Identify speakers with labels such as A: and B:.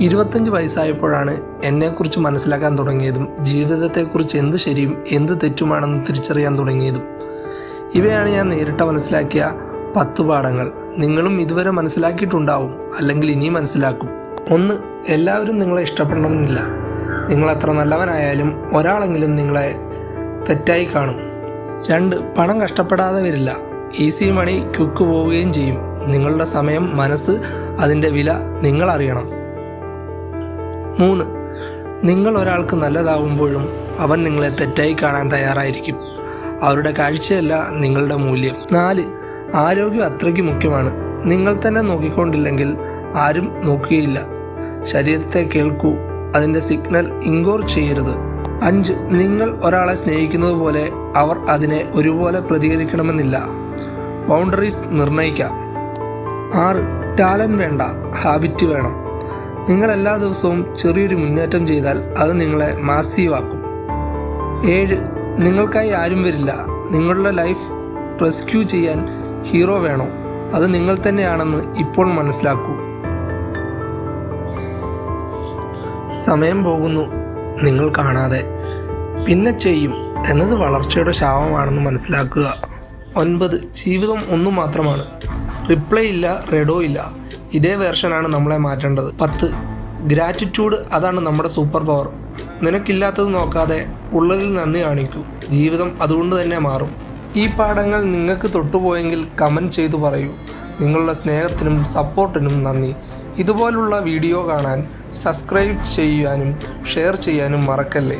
A: ഇരുപത്തഞ്ച് വയസ്സായപ്പോഴാണ് എന്നെക്കുറിച്ച് മനസ്സിലാക്കാൻ തുടങ്ങിയതും ജീവിതത്തെക്കുറിച്ച് എന്ത് ശരിയും എന്ത് തെറ്റുമാണെന്ന് തിരിച്ചറിയാൻ തുടങ്ങിയതും. ഇവയാണ് ഞാൻ നേരിട്ട് മനസ്സിലാക്കിയ പത്ത് പാഠങ്ങൾ. നിങ്ങളും ഇതുവരെ മനസ്സിലാക്കിയിട്ടുണ്ടാവും അല്ലെങ്കിൽ ഇനി മനസ്സിലാക്കും. ഒന്ന് എല്ലാവരും നിങ്ങളെ ഇഷ്ടപ്പെടണമെന്നില്ല. നിങ്ങൾ എത്ര നല്ലവനായാലും ഒരാളെങ്കിലും നിങ്ങളെ തെറ്റായി കാണും. രണ്ട് പണം കഷ്ടപ്പെടാതെ വരില്ല ഈസി മണി ക്യുക്ക് പോവുകയും ചെയ്യും. നിങ്ങളുടെ സമയം മനസ്സ് അതിന്റെ വില നിങ്ങൾ അറിയണം മൂന്ന്. നിങ്ങൾ ഒരാൾക്ക് നല്ലതാവുമ്പോഴും അവൻ നിങ്ങളെ തെറ്റായി കാണാൻ തയ്യാറായിരിക്കും. അവരുടെ കാഴ്ചയല്ല നിങ്ങളുടെ മൂല്യം. നാല്. ആരോഗ്യം അത്രയ്ക്ക് മുഖ്യമാണ്. നിങ്ങൾ തന്നെ നോക്കിക്കൊണ്ടില്ലെങ്കിൽ ആരും നോക്കുകയില്ല. ശരീരത്തെ കേൾക്കൂ. അതിന്റെ സിഗ്നൽ ഇൻകോർ ചെയ്യരുത്. അഞ്ച്. നിങ്ങൾ ഒരാളെ സ്നേഹിക്കുന്നത് പോലെ അവർ അതിനെ ഒരുപോലെ പ്രതികരിക്കണമെന്നില്ല. ബൗണ്ടറീസ് നിർണയിക്കാം. ആറ്. ടാലന്റ് വേണ്ട. ഹാബിറ്റ് വേണം. നിങ്ങൾ എല്ലാ ദിവസവും ചെറിയൊരു മുന്നേറ്റം ചെയ്താൽ അത് നിങ്ങളെ മാസീവാക്കും. ഏഴ് നിങ്ങൾക്കായി ആരും വരില്ല. നിങ്ങളുടെ ലൈഫ് റെസ്ക്യൂ ചെയ്യാൻ ഹീറോ വേണോ? അത് നിങ്ങൾ തന്നെയാണെന്ന് ഇപ്പോൾ മനസ്സിലാക്കൂ. സമയം പോകുന്നു. നിങ്ങൾ കാണാതെ. പിന്നെ ചെയ്യും. എന്നത് വളർച്ചയുടെ ശാപമാണെന്ന് മനസ്സിലാക്കുക. ഒൻപത് ജീവിതം ഒന്നു മാത്രമാണ്. റിപ്ലൈ ഇല്ല റെഡോ ഇല്ല. ഇതേ വേർഷനാണ് നമ്മളെ മാറ്റേണ്ടത്. പത്ത്. ഗ്രാറ്റിറ്റ്യൂഡ് അതാണ് നമ്മുടെ സൂപ്പർ പവർ. നിനക്കില്ലാത്തത് നോക്കാതെ ഉള്ളതിൽ നന്ദി കാണിക്കൂ. ജീവിതം അതുകൊണ്ട് തന്നെ മാറും. ഈ പാഠങ്ങൾ നിങ്ങൾക്ക് തൊട്ടുപോയെങ്കിൽ കമന്റ് ചെയ്തു പറയൂ. നിങ്ങളുടെ സ്നേഹത്തിനും സപ്പോർട്ടിനും നന്ദി. ഇതുപോലുള്ള വീഡിയോ കാണാൻ സബ്സ്ക്രൈബ് ചെയ്യാനും ഷെയർ ചെയ്യാനും മറക്കല്ലേ?